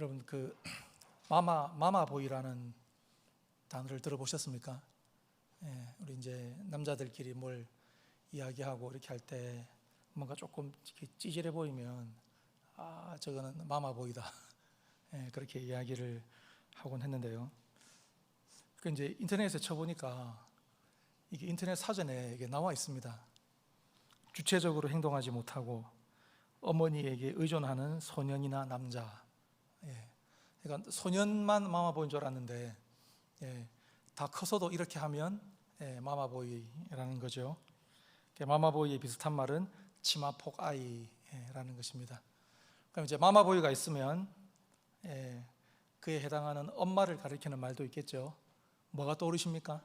여러분 그 마마 마마보이라는 단어를 들어보셨습니까? 예, 우리 이제 남자들끼리 뭘 이야기하고 이렇게 할 때 뭔가 조금 찌질해 보이면 아 저거는 마마보이다 예, 그렇게 이야기를 하곤 했는데요. 그 이제 인터넷에 쳐보니까 이게 인터넷 사전에 이게 나와 있습니다. 주체적으로 행동하지 못하고 어머니에게 의존하는 소년이나 남자. 예. 그러니까 소년만 마마보이인 줄 알았는데 예. 다 커서도 이렇게 하면 예, 마마보이라는 거죠. 마마보이에 비슷한 말은 치마폭 아이라는 것입니다. 그럼 이제 마마보이가 있으면 예, 그에 해당하는 엄마를 가리키는 말도 있겠죠. 뭐가 떠오르십니까?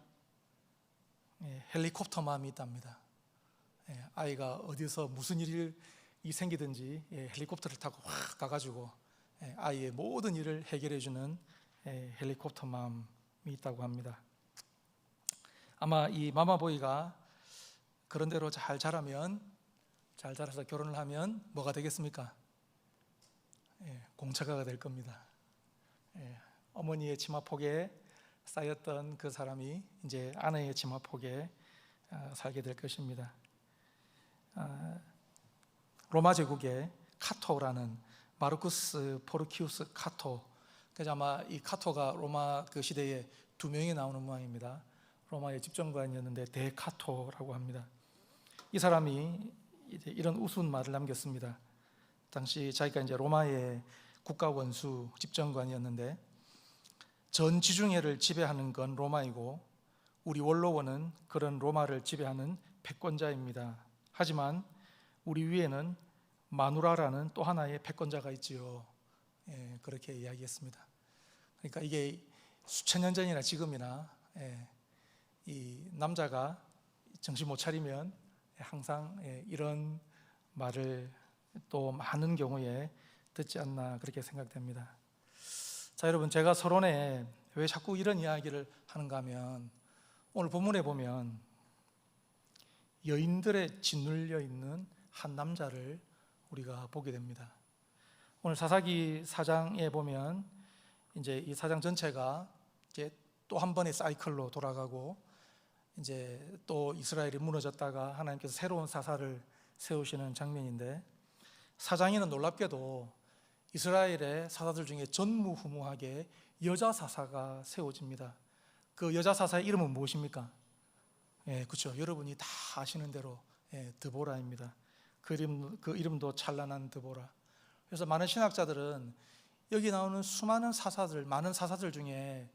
예, 헬리콥터 맘이 있답니다. 예, 아이가 어디서 무슨 일이 생기든지 예, 헬리콥터를 타고 확 가가지고 예, 아이의 모든 일을 해결해 주는 예, 헬리콥터 맘이 있다고 합니다. 아마 이 마마보이가 그런 대로 잘 자라면 잘 자라서 결혼을 하면 뭐가 되겠습니까? 예, 공차가가 될 겁니다. 예, 어머니의 치마폭에 쌓였던 그 사람이 이제 아내의 치마폭에 아, 살게 될 것입니다. 아, 로마 제국의 카토라는 마르쿠스 포르키우스 카토. 그래서 아마 이 카토가 로마 그 시대에 두 명이 나오는 모양입니다. 로마의 집정관이었는데 대카토라고 합니다. 이 사람이 이제 이런 우스운 말을 남겼습니다. 당시 자기가 이제 로마의 국가 원수 집정관이었는데 전 지중해를 지배하는 건 로마이고 우리 원로원은 그런 로마를 지배하는 패권자입니다. 하지만 우리 위에는 마누라라는 또 하나의 패권자가 있지요. 예, 그렇게 이야기했습니다. 그러니까 이게 수천 년 전이나 지금이나 예, 이 남자가 정신 못 차리면 항상 예, 이런 말을 또 많은 경우에 듣지 않나 그렇게 생각됩니다. 자, 여러분 제가 서론에 왜 자꾸 이런 이야기를 하는가 하면 오늘 본문에 보면 여인들의 짓눌려 있는 한 남자를 우리가 보게 됩니다. 오늘 사사기 사장에 보면 이제 이 사장 전체가 이제 또 한 번의 사이클로 돌아가고 이제 또 이스라엘이 무너졌다가 하나님께서 새로운 사사를 세우시는 장면인데 사장이는 놀랍게도 이스라엘의 사사들 중에 전무후무하게 여자 사사가 세워집니다. 그 여자 사사의 이름은 무엇입니까? 예, 그렇죠. 여러분이 다 아시는 대로 예, 드보라입니다. 그 이름 그 이름도 찬란한 드보라. 그래서 많은 신학자들은 여기 나오는 수많은 사사들, 많은 사사들 중에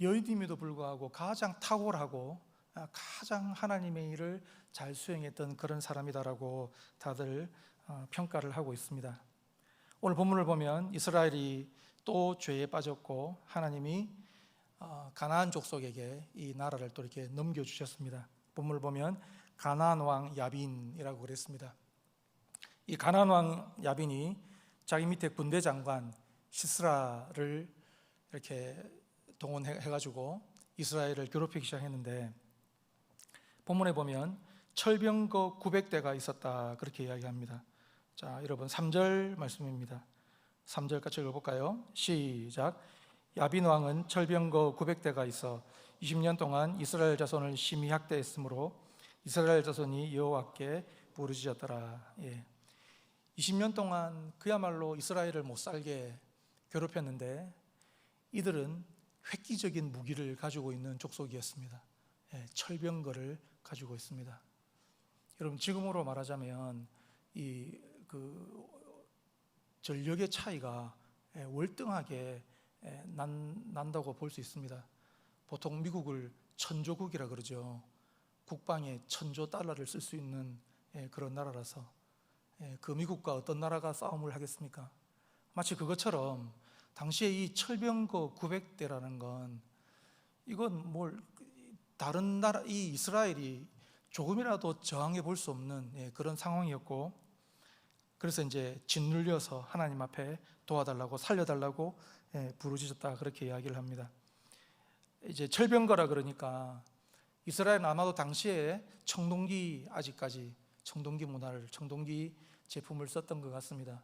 여인임에도 불구하고 가장 탁월하고 아, 가장 하나님의 일을 잘 수행했던 그런 사람이다라고 다들 어, 평가를 하고 있습니다. 오늘 본문을 보면 이스라엘이 또 죄에 빠졌고 하나님이 어, 가나안 족속에게 이 나라를 또 이렇게 넘겨 주셨습니다. 본문을 보면 가나안 왕 야빈이라고 그랬습니다. 이 가나안 왕 야빈이 자기 밑에 군대 장관 시스라를 이렇게 동원해 가지고 이스라엘을 괴롭히기 시작했는데 본문에 보면 철병거 900대가 있었다 그렇게 이야기합니다. 자, 여러분 3절 말씀입니다. 3절 같이 읽어 볼까요? 시작. 야빈 왕은 철병거 900대가 있어 20년 동안 이스라엘 자손을 심히 학대했으므로 이스라엘 자손이 여호와께 부르짖었더라. 예. 20년 동안 그야말로 이스라엘을 못 살게 괴롭혔는데 이들은 획기적인 무기를 가지고 있는 족속이었습니다. 예, 철병거를 가지고 있습니다. 여러분 지금으로 말하자면 이 그 전력의 차이가 예, 월등하게 예, 난, 난다고 볼 수 있습니다. 보통 미국을 천조국이라 그러죠. 국방에 천조 달러를 쓸 수 있는 예, 그런 나라라서 그 미국과 어떤 나라가 싸움을 하겠습니까? 마치 그것처럼 당시에 이 철병거 900대라는 건 이건 뭘 다른 나라 이 이스라엘이 조금이라도 저항해 볼 수 없는 예, 그런 상황이었고 그래서 이제 짓눌려서 하나님 앞에 도와달라고 살려달라고 예, 부르짖었다 그렇게 이야기를 합니다. 이제 철병거라 그러니까 이스라엘은 아마도 당시에 청동기 아직까지 청동기 문화를 청동기 제품을 썼던 것 같습니다.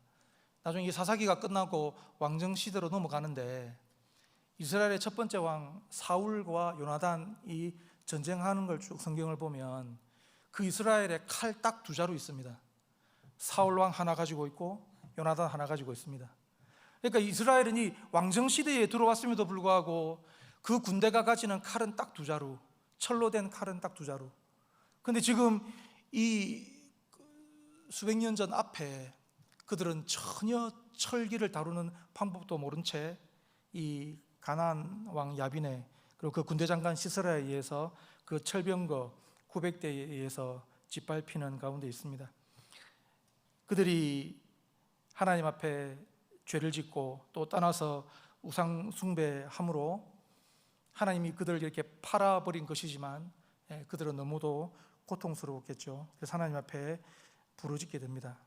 나중에 이 사사기가 끝나고 왕정 시대로 넘어가는데 이스라엘의 첫 번째 왕 사울과 요나단이 전쟁하는 걸 쭉 성경을 보면 그 이스라엘에 칼딱 두 자루 있습니다. 사울 왕 하나 가지고 있고 요나단 하나 가지고 있습니다. 그러니까 이스라엘은 이 왕정 시대에 들어왔음에도 불구하고 그 군대가 가지는 칼은 딱 두 자루, 철로 된 칼은 딱 두 자루. 근데 지금 이 수백 년 전 앞에 그들은 전혀 철기를 다루는 방법도 모른 채 이 가나안 왕 야빈의 그리고 그 군대 장관 시스라에 의해서 그 철병거 900대에 의해서 짓밟히는 가운데 있습니다. 그들이 하나님 앞에 죄를 짓고 또 떠나서 우상 숭배함으로 하나님이 그들을 이렇게 팔아버린 것이지만 예, 그들은 너무도 고통스러웠겠죠. 그래서 하나님 앞에 부르짖게 됩니다.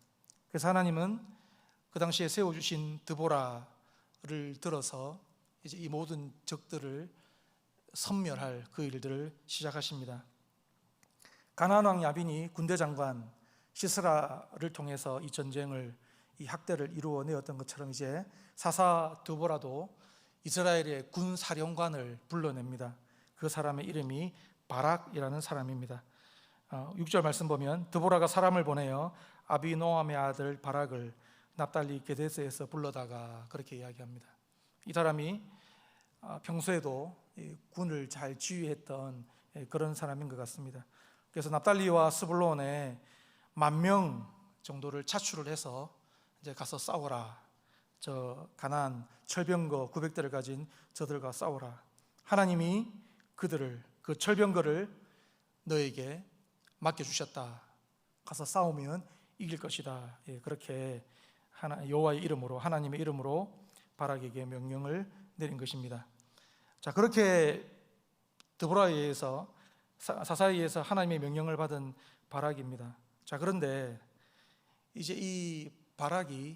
그래서 하나님은 그 당시에 세워주신 드보라를 들어서 이제 이 모든 적들을 섬멸할 그 일들을 시작하십니다. 가나안 왕 야빈이 군대 장관 시스라를 통해서 이 전쟁을 이 학대를 이루어내었던 것처럼 이제 사사 드보라도 이스라엘의 군 사령관을 불러냅니다. 그 사람의 이름이 바락이라는 사람입니다. 6절 말씀 보면 드보라가 사람을 보내어 아비노함의 아들 바락을 납달리 게데스에서 불러다가 그렇게 이야기합니다. 이 사람이 아, 평소에도 군을 잘 지휘했던 예, 그런 사람인 것 같습니다. 그래서 납달리와 스불론에 만 명 정도를 차출을 해서 이제 가서 싸워라. 저 가난 철병거 900대를 가진 저들과 싸워라. 하나님이 그들을 그 철병거를 너에게 맡겨 주셨다. 가서 싸우면 이길 것이다. 예, 그렇게 하나 여호와의 이름으로 하나님의 이름으로 바락에게 명령을 내린 것입니다. 자 그렇게 드보라에 의해서 사사에 의해서 하나님의 명령을 받은 바락입니다. 자 그런데 이제 이 바락이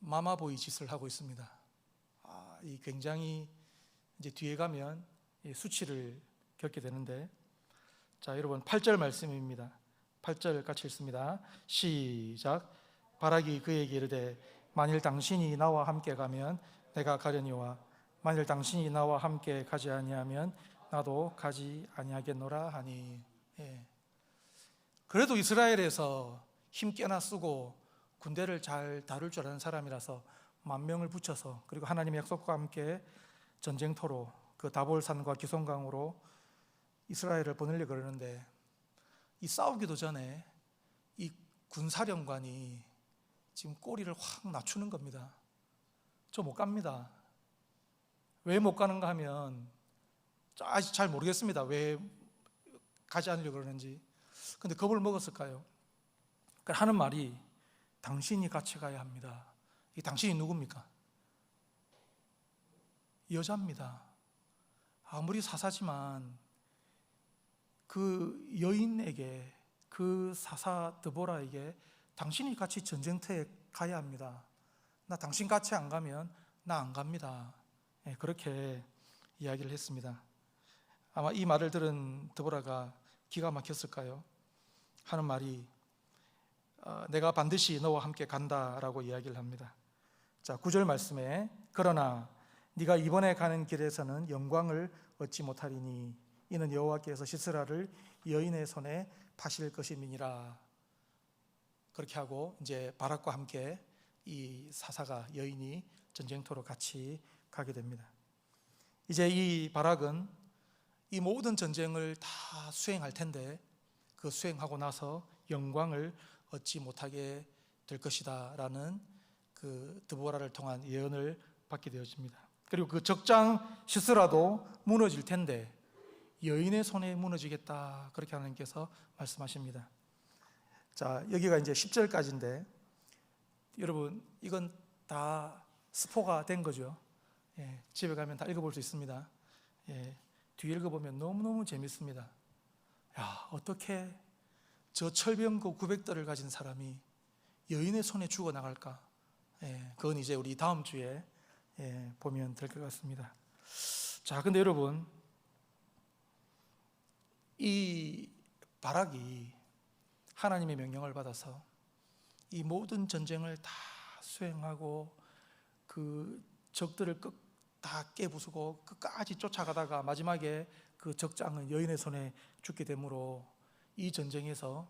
마마보이 짓을 하고 있습니다. 아, 이 굉장히 이제 뒤에 가면 수치를 겪게 되는데 자 여러분 8절 말씀입니다. 8절 같이 읽습니다. 시작. 바락이 그에게 이르되 만일 당신이 나와 함께 가면 내가 가려니와 만일 당신이 나와 함께 가지 아니하면 나도 가지 아니하겠노라 하니 예. 그래도 이스라엘에서 힘 깨나 쓰고 군대를 잘 다룰 줄 아는 사람이라서 만 명을 붙여서 그리고 하나님의 약속과 함께 전쟁터로 그 다볼산과 기송강으로 이스라엘을 보내려 그러는데 이 싸우기도 전에 이 군사령관이 지금 꼬리를 확 낮추는 겁니다. 저 못 갑니다. 왜 못 가는가 하면 아직 잘 모르겠습니다. 왜 가지 않으려고 그러는지. 근데 겁을 먹었을까요? 하는 말이 당신이 같이 가야 합니다. 이 당신이 누굽니까? 여자입니다. 아무리 사사지만 그 여인에게 그 사사 드보라에게 당신이 같이 전쟁터에 가야 합니다. 나 당신 같이 안 가면 나 안 갑니다. 네, 그렇게 이야기를 했습니다. 아마 이 말을 들은 드보라가 기가 막혔을까요? 하는 말이 어, 내가 반드시 너와 함께 간다라고 이야기를 합니다. 자, 구절 말씀에 그러나 네가 이번에 가는 길에서는 영광을 얻지 못하리니 이는 여호와께서 시스라를 여인의 손에 파실 것임이니라. 그렇게 하고 이제 바락과 함께 이 사사가 여인이 전쟁터로 같이 가게 됩니다. 이제 이 바락은 이 모든 전쟁을 다 수행할 텐데 그 수행하고 나서 영광을 얻지 못하게 될 것이다라는 그 드보라를 통한 예언을 받게 되어집니다. 그리고 그 적장 시스라도 무너질 텐데 여인의 손에 무너지겠다 그렇게 하나님께서 말씀하십니다. 자, 여기가 이제 10절까지인데 여러분 이건 다 스포가 된 거죠. 예, 집에 가면 다 읽어볼 수 있습니다. 예, 뒤 읽어보면 너무너무 재밌습니다. 야, 어떻게 저 철병고 900대를 가진 사람이 여인의 손에 죽어 나갈까? 예, 그건 이제 우리 다음 주에 예, 보면 될 것 같습니다. 자, 근데 여러분 이 바락이 하나님의 명령을 받아서 이 모든 전쟁을 다 수행하고 그 적들을 끝 다 깨부수고 끝까지 쫓아가다가 마지막에 그 적장은 여인의 손에 죽게 되므로 이 전쟁에서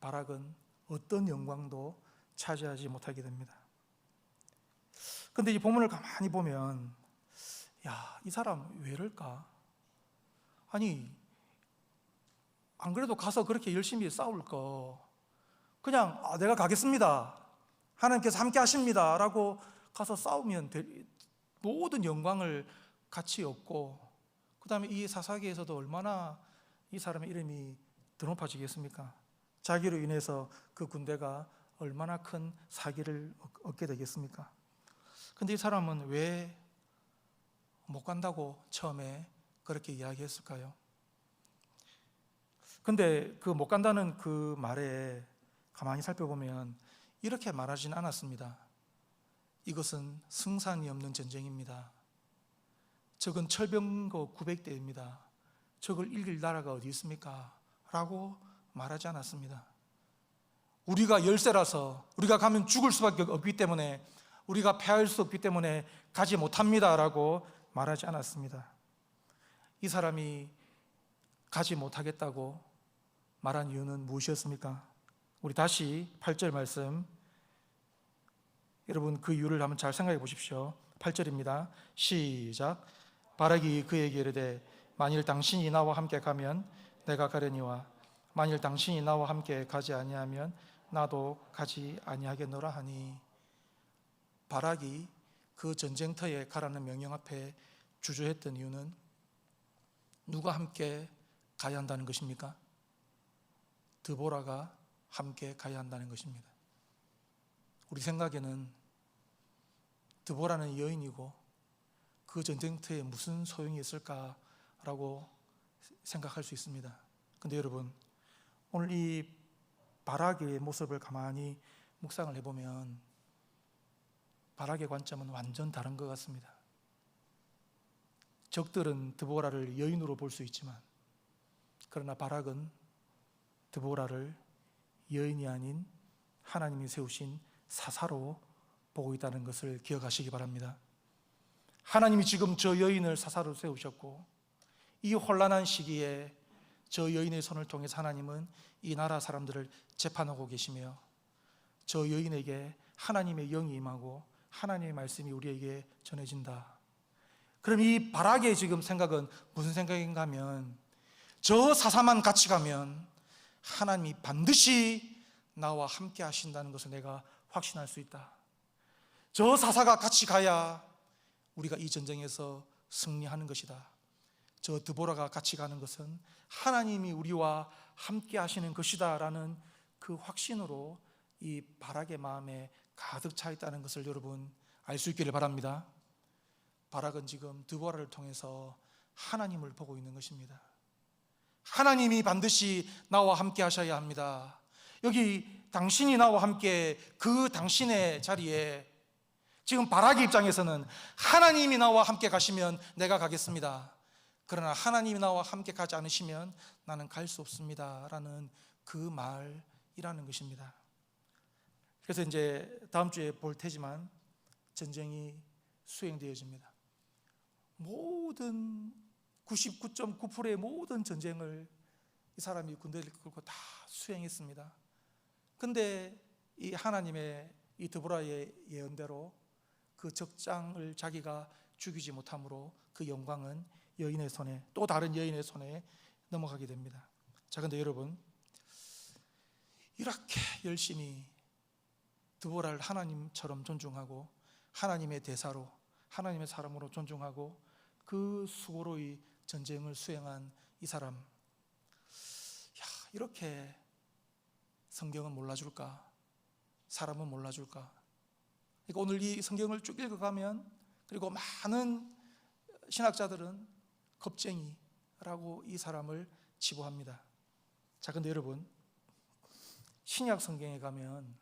바락은 어떤 영광도 차지하지 못하게 됩니다. 근데 이 본문을 가만히 보면 야, 이 사람 왜 이럴까? 아니, 안 그래도 가서 그렇게 열심히 싸울 거 그냥 아, 내가 가겠습니다. 하나님께서 함께 하십니다. 라고 가서 싸우면 될- 모든 영광을 같이 얻고 그 다음에 이 사사기에서도 얼마나 이 사람의 이름이 더 높아지겠습니까? 자기로 인해서 그 군대가 얼마나 큰 사기를 얻- 얻게 되겠습니까? 근데 이 사람은 왜 못 간다고 처음에 그렇게 이야기했을까요? 근데 그 못 간다는 그 말에 가만히 살펴보면 이렇게 말하진 않았습니다. 이것은 승산이 없는 전쟁입니다. 적은 철병거 900대입니다. 적을 이길 나라가 어디 있습니까? 라고 말하지 않았습니다. 우리가 열세라서 우리가 가면 죽을 수밖에 없기 때문에 우리가 패할 수 없기 때문에 가지 못합니다 라고 말하지 않았습니다. 이 사람이 가지 못하겠다고 말한 이유는 무엇이었습니까? 우리 다시 8절 말씀 여러분 그 이유를 한번 잘 생각해 보십시오. 8절입니다. 시작. 바락이 그에게 이르되 만일 당신이 나와 함께 가면 내가 가려니와 만일 당신이 나와 함께 가지 아니하면 나도 가지 아니하겠노라 하니 바락이 그 전쟁터에 가라는 명령 앞에 주저했던 이유는 누가 함께 가야 한다는 것입니까? 드보라가 함께 가야 한다는 것입니다. 우리 생각에는 드보라는 여인이고 그 전쟁터에 무슨 소용이 있을까라고 생각할 수 있습니다. 근데 여러분, 오늘 이 바락의 모습을 가만히 묵상을 해보면 바락의 관점은 완전 다른 것 같습니다. 적들은 드보라를 여인으로 볼 수 있지만 그러나 바락은 드보라를 여인이 아닌 하나님이 세우신 사사로 보고 있다는 것을 기억하시기 바랍니다. 하나님이 지금 저 여인을 사사로 세우셨고 이 혼란한 시기에 저 여인의 손을 통해서 하나님은 이 나라 사람들을 재판하고 계시며 저 여인에게 하나님의 영이 임하고 하나님의 말씀이 우리에게 전해진다. 그럼 이 바락의 지금 생각은 무슨 생각인가 하면 저 사사만 같이 가면 하나님이 반드시 나와 함께 하신다는 것을 내가 확신할 수 있다. 저 사사가 같이 가야 우리가 이 전쟁에서 승리하는 것이다. 저 드보라가 같이 가는 것은 하나님이 우리와 함께 하시는 것이다라는 그 확신으로 이 바락의 마음에 가득 차 있다는 것을 여러분 알 수 있기를 바랍니다. 바락은 지금 드보라를 통해서 하나님을 보고 있는 것입니다. 하나님이 반드시 나와 함께 하셔야 합니다. 여기 당신이 나와 함께 그 당신의 자리에 지금 바락의 입장에서는 하나님이 나와 함께 가시면 내가 가겠습니다. 그러나 하나님이 나와 함께 가지 않으시면 나는 갈 수 없습니다. 라는 그 말이라는 것입니다. 그래서 이제 다음 주에 볼 테지만 전쟁이 수행되어집니다. 모든 99.9%의 모든 전쟁을 이 사람이 군대를 끌고 다 수행했습니다. 근데 이 하나님의 이 드보라의 예언대로 그 적장을 자기가 죽이지 못함으로 그 영광은 여인의 손에 또 다른 여인의 손에 넘어가게 됩니다. 자, 근데 여러분 이렇게 열심히 드보라를 하나님처럼 존중하고 하나님의 대사로 하나님의 사람으로 존중하고 그 수고로이 전쟁을 수행한 이 사람 야, 이렇게 성경은 몰라줄까? 사람은 몰라줄까? 그러니까 오늘 이 성경을 쭉 읽어가면 그리고 많은 신학자들은 겁쟁이라고 이 사람을 치부합니다. 자, 근데 여러분 신약 성경에 가면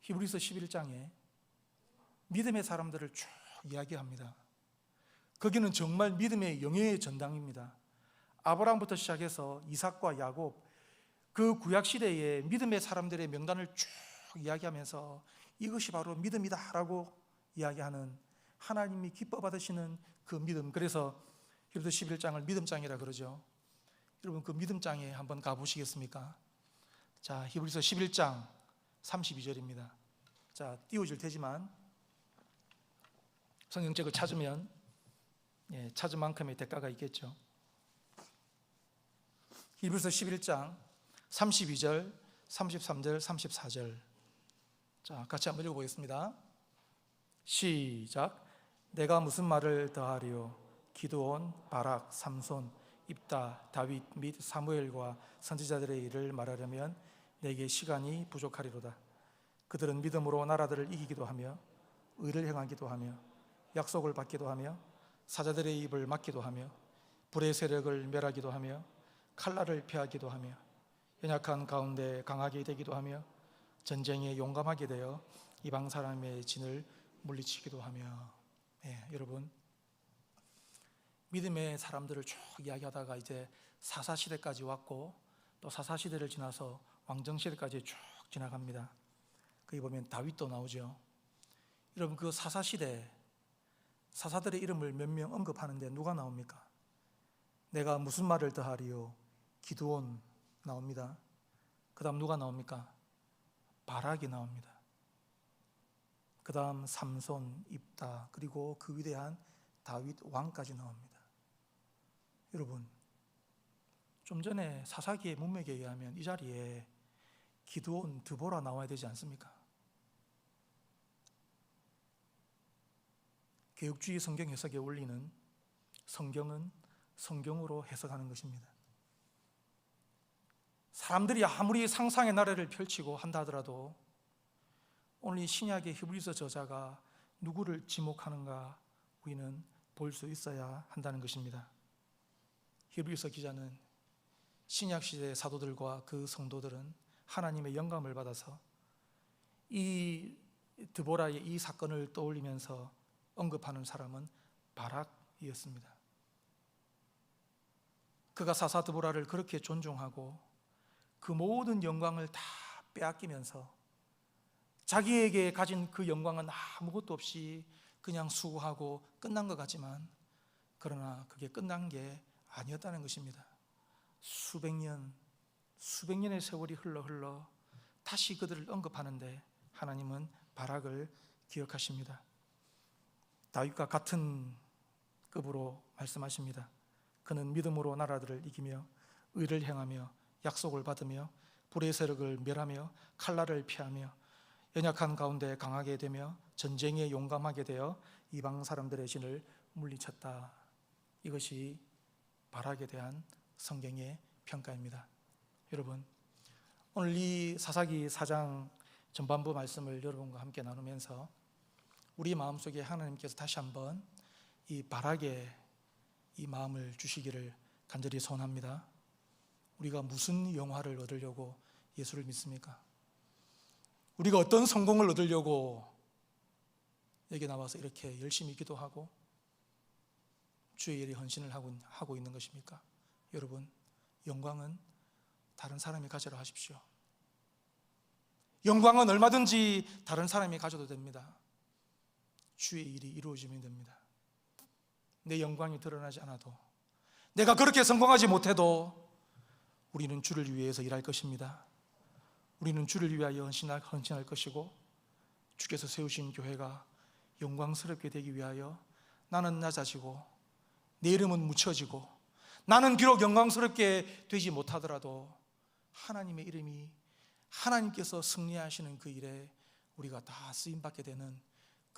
히브리서 11장에 믿음의 사람들을 쭉 이야기합니다. 거기는 정말 믿음의 영예의 전당입니다. 아브라함부터 시작해서 이삭과 야곱 그 구약 시대의 믿음의 사람들의 명단을 쭉 이야기하면서 이것이 바로 믿음이다라고 이야기하는 하나님이 기뻐 받으시는 그 믿음. 그래서 히브리서 11장을 믿음장이라 그러죠. 여러분 그 믿음장에 한번 가 보시겠습니까? 자, 히브리서 11장 32절입니다. 자, 띄워 줄 테지만 성경책을 찾으면 예, 찾은 만큼의 대가가 있겠죠. 히브리서 11장 32절, 33절, 34절. 자, 같이 한번 읽어보겠습니다. 시작. 내가 무슨 말을 더하리요? 기도온, 바락, 삼손, 입다, 다윗 및 사무엘과 선지자들의 일을 말하려면 내게 시간이 부족하리로다. 그들은 믿음으로 나라들을 이기기도 하며 의를 행하기도 하며 약속을 받기도 하며 사자들의 입을 막기도 하며 불의 세력을 멸하기도 하며 칼날을 피하기도 하며 연약한 가운데 강하게 되기도 하며 전쟁에 용감하게 되어 이방 사람의 진을 물리치기도 하며 예, 여러분 믿음의 사람들을 쭉 이야기하다가 이제 사사 시대까지 왔고 또 사사 시대를 지나서 왕정 시대까지 쭉 지나갑니다. 거기 보면 다윗도 나오죠. 여러분 그 사사 시대 사사들의 이름을 몇 명 언급하는데 누가 나옵니까? 내가 무슨 말을 더하리요? 기드온 나옵니다. 그다음 누가 나옵니까? 바락이 나옵니다. 그다음 삼손, 입다 그리고 그 위대한 다윗 왕까지 나옵니다. 여러분 좀 전에 사사기의 문맥에 의하면 이 자리에 기드온, 드보라 나와야 되지 않습니까? 개혁주의 성경 해석에 올리는 성경은 성경으로 해석하는 것입니다. 사람들이 아무리 상상의 나라를 펼치고 한다 하더라도 오늘 이 신약의 히브리서 저자가 누구를 지목하는가 우리는 볼 수 있어야 한다는 것입니다. 히브리서 기자는 신약 시대 사도들과 그 성도들은 하나님의 영감을 받아서 이 드보라의 이 사건을 떠올리면서 언급하는 사람은 바락이었습니다. 그가 사사 드보라를 그렇게 존중하고 그 모든 영광을 다 빼앗기면서 자기에게 가진 그 영광은 아무것도 없이 그냥 수고하고 끝난 것 같지만 그러나 그게 끝난 게 아니었다는 것입니다. 수백 년, 수백 년의 세월이 흘러 흘러 다시 그들을 언급하는데 하나님은 바락을 기억하십니다. 다윗과 같은 급으로 말씀하십니다. 그는 믿음으로 나라들을 이기며 의를 행하며 약속을 받으며 불의 세력을 멸하며 칼날을 피하며 연약한 가운데 강하게 되며 전쟁에 용감하게 되어 이방 사람들의 신을 물리쳤다. 이것이 바락에 대한 성경의 평가입니다. 여러분, 오늘 이 사사기 4장 전반부 말씀을 여러분과 함께 나누면서 우리 마음속에 하나님께서 다시 한번 이 바락에 이 마음을 주시기를 간절히 소원합니다. 우리가 무슨 영화를 얻으려고 예수를 믿습니까? 우리가 어떤 성공을 얻으려고 여기 나와서 이렇게 열심히 기도하고 주의 일에 헌신을 하고 있는 것입니까? 여러분, 영광은 다른 사람이 가져라 하십시오. 영광은 얼마든지 다른 사람이 가져도 됩니다. 주의 일이 이루어지면 됩니다. 내 영광이 드러나지 않아도 내가 그렇게 성공하지 못해도 우리는 주를 위해서 일할 것입니다. 우리는 주를 위하여 헌신할, 것이고 주께서 세우신 교회가 영광스럽게 되기 위하여 나는 낮아지고 내 이름은 묻혀지고 나는 비록 영광스럽게 되지 못하더라도 하나님의 이름이 하나님께서 승리하시는 그 일에 우리가 다 쓰임 받게 되는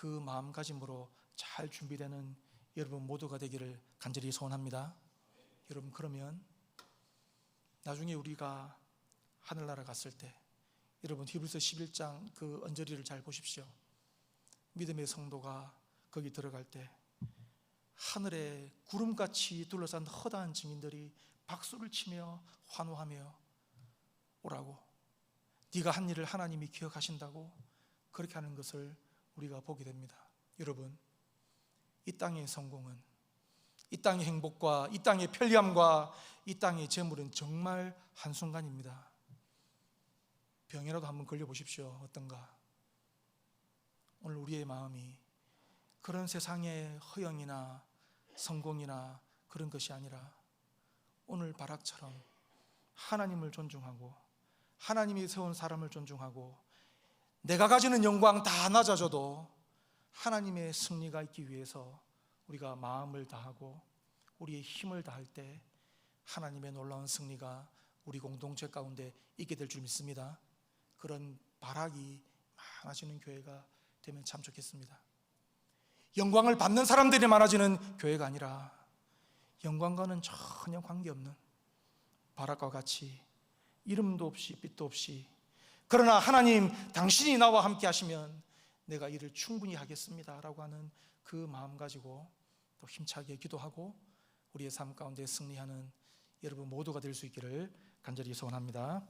그 마음가짐으로 잘 준비되는 여러분 모두가 되기를 간절히 소원합니다. 여러분 그러면 나중에 우리가 하늘나라 갔을 때 여러분 히브리서 11장 그 언저리를 잘 보십시오. 믿음의 성도가 거기 들어갈 때 하늘에 구름같이 둘러싼 허다한 증인들이 박수를 치며 환호하며 오라고 네가 한 일을 하나님이 기억하신다고 그렇게 하는 것을 우리가 보게 됩니다. 여러분, 이 땅의 성공은 이 땅의 행복과 이 땅의 편리함과 이 땅의 재물은 정말 한순간입니다. 병이라도 한번 걸려 보십시오. 어떤가? 오늘 우리의 마음이 그런 세상의 허영이나 성공이나 그런 것이 아니라 오늘 바락처럼 하나님을 존중하고 하나님이 세운 사람을 존중하고 내가 가지는 영광 다 낮아져도 하나님의 승리가 있기 위해서 우리가 마음을 다하고 우리의 힘을 다할 때 하나님의 놀라운 승리가 우리 공동체 가운데 있게 될 줄 믿습니다. 그런 바락이 많아지는 교회가 되면 참 좋겠습니다. 영광을 받는 사람들이 많아지는 교회가 아니라 영광과는 전혀 관계없는 바락과 같이 이름도 없이 빛도 없이 그러나 하나님 당신이 나와 함께 하시면 내가 일을 충분히 하겠습니다 라고 하는 그 마음 가지고 또 힘차게 기도하고 우리의 삶 가운데 승리하는 여러분 모두가 될 수 있기를 간절히 소원합니다.